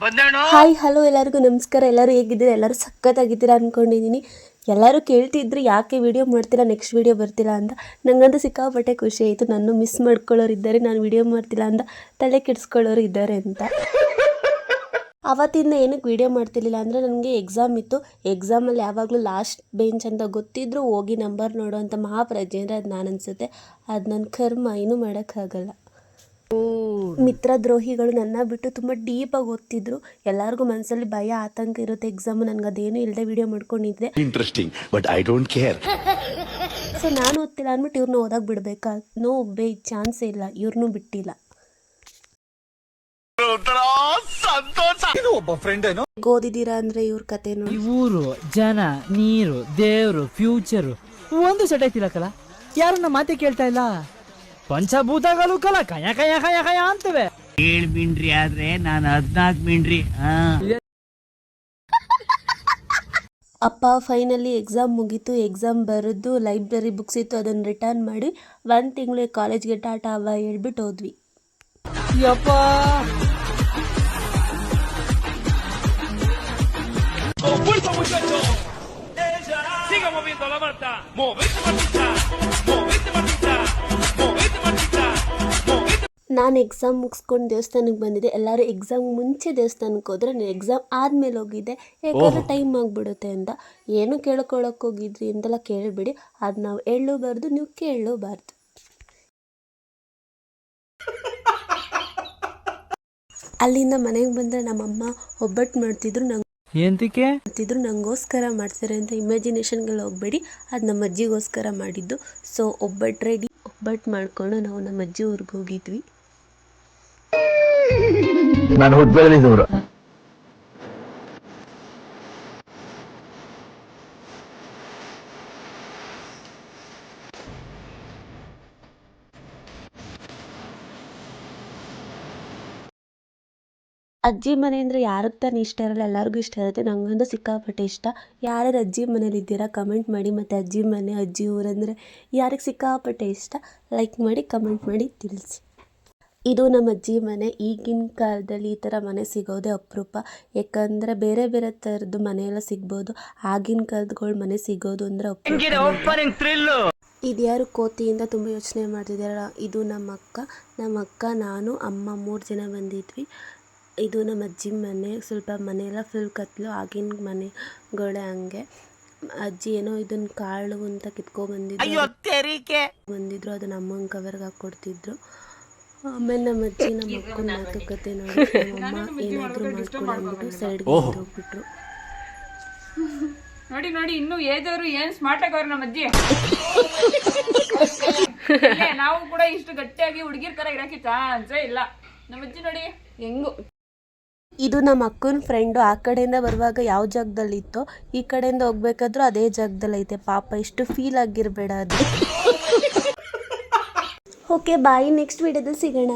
Hi, hello, ಎಲ್ಲರಿಗೂ ನಮಸ್ಕಾರ. ಎಲ್ಲರೂ ಹೇಗಿದ್ದೀರಾ? ಎಲ್ಲರೂ ಸಖತ್ತಾಗಿದ್ದೀರಾ ಅಂದ್ಕೊಂಡಿದ್ದೀನಿ ಎಲ್ಲರೂ ಕೇಳ್ತಿದ್ರು ಯಾಕೆ ವಿಡಿಯೋ ಮಾಡ್ತಿಲ್ಲ ನೆಕ್ಸ್ಟ್ ವಿಡಿಯೋ ಬರ್ತಿಲ್ಲ ಅಂತ. ನಂಗಂತೂ ಸಿಕ್ಕಾಪಟ್ಟೆ ಖುಷಿ ಆಯಿತು. ನಾನು ಮಿಸ್ ಮಾಡ್ಕೊಳ್ಳೋರು ಇದ್ದಾರೆ ನಾನು ವಿಡಿಯೋ ಮಾಡ್ತಿಲ್ಲ ಅಂತ ತಲೆ ಕೆಡಿಸ್ಕೊಳ್ಳೋರು ಇದ್ದಾರೆ ಅಂತ. ಅವತ್ತಿಂದ ಏನಕ್ಕೆ ವಿಡಿಯೋ ಮಾಡ್ತಿರ್ಲಿಲ್ಲ ಅಂದರೆ ನನಗೆ ಎಕ್ಸಾಮ್ ಇತ್ತು. ಎಕ್ಸಾಮಲ್ಲಿ ಯಾವಾಗಲೂ ಲಾಸ್ಟ್ ಬೆಂಚ್ ಅಂತ ಗೊತ್ತಿದ್ರೂ ಹೋಗಿ ನಂಬರ್ ನೋಡೋವಂಥ ಮಹಾಪ್ರಜೆ ಅಂದರೆ ಅದು ನಾನು ಅನಿಸುತ್ತೆ ಅದು ನನ್ನ ಕರ್ಮ ಏನೂ ಮಾಡೋಕ್ಕಾಗಲ್ಲ. ಮಿತ್ರದ್ರೋಹಿಗಳು ನನ್ನ ಬಿಟ್ಟು ತುಂಬ ಡೀಪಾಗಿ ಓದ್ತಿದ್ರು. ಎಲ್ಲರಿಗೂ ಮನಸ್ಸಲ್ಲಿ ಭಯ ಆತಂಕ ಇರುತ್ತೆ. ಎಕ್ಸಾಮ್ ನನಗೆ ಅದೇನು ಇಲ್ಲದೆ ವಿಡಿಯೋ ಮಾಡ್ಕೊಂಡಿದ್ದೆ interesting but I don't care so ನಾನು ಓದ್ತಿಲ್ಲ ಅಂದ್ಬಿಟ್ಟು ಇವ್ರನ್ನ ಓದಕ್ಕೆ ಬಿಡಬೇಕಾ? ನೋ ಬೇ ಚಾನ್ಸ್ ಇಲ್ಲ. ಇವ್ರನ್ನೂ ಬಿಟ್ಟಿಲ್ಲ. ಓದಿದ್ದೀರಾ ಅಂದ್ರೆ ಇವ್ರ ಕತೆ ನೋಡಿ. ಊರು ಜನ ನೀರು ದೇವ್ರು ಫ್ಯೂಚರು ಒಂದು ಸೆಟ್ ಐತಿಲ್ಲಕಲ್ಲ ಯಾರು ನಮ್ಮ ಮಾತೆ ಕೇಳ್ತಾ ಇಲ್ಲ? ಪಂಚಭೂತಗಳು ಕಲ ಕಯ ಕಯ ಕಯ ಕಯ ಅಂತವೆ. ಏಳ್ ಮಿಂಡ್ರಿ ಆದ್ರೆ ನಾನು ಹದ್ನಾಲ್ಕು ಮಿಂಡ್ರಿ ಹಾ. ಅಪ್ಪ ಫೈನಲಿ ಎಕ್ಸಾಮ್ ಮುಗೀತು ಎಕ್ಸಾಮ್ ಬರೆದು ಲೈಬ್ರರಿ ಬುಕ್ಸ್ ಇತ್ತು ಅದನ್ನು ರಿಟರ್ನ್ ಮಾಡಿ ಒಂದು ತಿಂಗಳು ಕಾಲೇಜ್ಗೆ ಟಾಟಾ ಅವ ಹೇಳ್ಬಿಟ್ಟು ಹೋದ್ವಿ. ಯಪ್ಪ. ನಾನು ಎಕ್ಸಾಮ್ ಮುಗಿಸ್ಕೊಂಡು ದೇವಸ್ಥಾನಕ್ಕೆ ಬಂದಿದ್ದೆ. ಎಲ್ಲರೂ ಎಕ್ಸಾಮ್ ಮುಂಚೆ ದೇವಸ್ಥಾನಕ್ಕೆ ಹೋದ್ರೆ ನಾನು ಎಕ್ಸಾಮ್ ಆದಮೇಲೆ ಹೋಗಿದ್ದೆ. ಯಾಕಂದ್ರೆ ಟೈಮ್ ಆಗಿಬಿಡುತ್ತೆ ಅಂತ. ಏನು ಕೇಳ್ಕೊಳಕ್ಕೆ ಹೋಗಿದ್ರಿ ಅಂತೆಲ್ಲ ಕೇಳಬೇಡಿ. ಅದು ನಾವು ಹೇಳಬಾರ್ದು ನೀವು ಕೇಳಬಾರ್ದು. ಅಲ್ಲಿಂದ ಮನೆಗೆ ಬಂದರೆ ನಮ್ಮಮ್ಮ ಒಬ್ಬಟ್ಟು ಮಾಡ್ತಿದ್ರು. ನಂಗೆ ಎಂತಕ್ಕೆ ಮಾಡ್ತಿದ್ರು. ನಂಗೋಸ್ಕರ ಮಾಡ್ತಾರೆ ಅಂತ ಇಮ್ಯಾಜಿನೇಷನ್ಗೆಲ್ಲ ಹೋಗ್ಬೇಡಿ. ಅದು ನಮ್ಮ ಅಜ್ಜಿಗೋಸ್ಕರ ಮಾಡಿದ್ದು. ಸೊ ಒಬ್ಬಟ್ಟು ರೆಡಿ ಒಬ್ಬಟ್ಟು ಮಾಡ್ಕೊಂಡು ನಾವು ನಮ್ಮ ಅಜ್ಜಿ ಊರಿಗೆ ಹೋಗಿದ್ವಿ. ನಾನು ದೂರ ಅಜ್ಜಿ ಮನೆ ಅಂದ್ರೆ ಯಾರಿಗೆ ತಾನೇ ಇಷ್ಟ ಇರಲ್ಲ, ಎಲ್ಲರಿಗೂ ಇಷ್ಟ ಇರುತ್ತೆ. ನಂಗಂತೂ ಸಿಕ್ಕಾಪಟ್ಟೆ ಇಷ್ಟ. ಯಾರ್ಯಾರು ಅಜ್ಜಿ ಮನೇಲಿ ಇದ್ದೀರಾ ಕಮೆಂಟ್ ಮಾಡಿ. ಮತ್ತೆ ಅಜ್ಜಿ ಮನೆ, ಅಜ್ಜಿ ಊರಂದ್ರೆ ಯಾರಿಗೆ ಸಿಕ್ಕಾಪಟ್ಟೆ ಇಷ್ಟ ಲೈಕ್ ಮಾಡಿ ಕಮೆಂಟ್ ಮಾಡಿ ತಿಳಿಸಿ. ಇದು ನಮ್ಮ ಅಜ್ಜಿ ಮನೆ ಈಗಿನ ಕಾಲದಲ್ಲಿ ಈ ಥರ ಮನೆ ಸಿಗೋದೇ ಅಪರೂಪ. ಯಾಕಂದರೆ ಬೇರೆ ಬೇರೆ ಥರದ್ದು ಮನೆಯೆಲ್ಲ ಸಿಗ್ಬೋದು. ಆಗಿನ ಕಾಲದಗಳ ಮನೆ ಸಿಗೋದು ಅಂದರೆ ಅಪರೂಪ. ಇದ್ಯಾರು ಕೋತಿಯಿಂದ ತುಂಬ ಯೋಚನೆ ಮಾಡ್ತಿದ್ದಾರ ಇದು ನಮ್ಮ ಅಕ್ಕ. ನಮ್ಮ ಅಕ್ಕ ನಾನು ಅಮ್ಮ ಮೂರು ಜನ ಬಂದಿದ್ವಿ. ಇದು ನಮ್ಮ ಅಜ್ಜಿ ಮನೆ. ಸ್ವಲ್ಪ ಮನೆಯೆಲ್ಲ ಫುಲ್ ಕತ್ಲು. ಆಗಿನ ಮನೆಗಳೇ ಹಂಗೆ. ಅಜ್ಜಿ ಏನೋ ಇದನ್ನ ಕಾಳು ಅಂತ ಕಿತ್ಕೊಬಂದಿದ್ರು ಬಂದಿದ್ರು. ಅದನ್ನ ಅಮ್ಮನ ಕವರ್ಗೆ ಹಾಕ್ಕೊಡ್ತಿದ್ರು. ಆಮೇಲೆ ನಮ್ಮ ಅಜ್ಜಿ ನಮ್ಮ ಅಕ್ಕನ ಮಾತುಕತೆ ನೋಡಿ ನಮ್ಮಮ್ಮ ಏನಾದರೂ ಮಾಡ್ಕೊಂಡು ಅಂದ್ಬಿಟ್ಟು ಸೈಡ್ಗೆ ಹೋಗ್ಬಿಟ್ರು. ನೋಡಿ ನೋಡಿ ಇನ್ನು ಏದವರು ಏನ್ ಸ್ಮಾರ್ಟ್ ಆಗವ್ರು ನಮ್ಮ ಅಜ್ಜಿ? ನಾವು ಕೂಡ ಇಷ್ಟು ಗಟ್ಟಿಯಾಗಿ ಹುಡುಗಿರ್ ತರ ಇರಕ್ಕೆ ಚಾನ್ಸೇ ಇಲ್ಲ. ನಮ್ಮ ಅಜ್ಜಿ ನೋಡಿ ಹೆಂಗು. ಇದು ನಮ್ಮ ಅಕ್ಕನ ಫ್ರೆಂಡು ಆ ಕಡೆಯಿಂದ ಬರುವಾಗ ಯಾವ ಜಾಗದಲ್ಲಿ ಇತ್ತೋ ಈ ಕಡೆಯಿಂದ ಹೋಗ್ಬೇಕಾದ್ರೂ ಅದೇ ಜಾಗದಲ್ಲಿ ಐತೆ ಪಾಪ ಇಷ್ಟು ಫೀಲ್ ಆಗಿರಬೇಡ ಅದು. ಓಕೆ ಬಾಯ್ ನೆಕ್ಸ್ಟ್ ವಿಡಿಯೋದಲ್ಲಿ ಸಿಗೋಣ.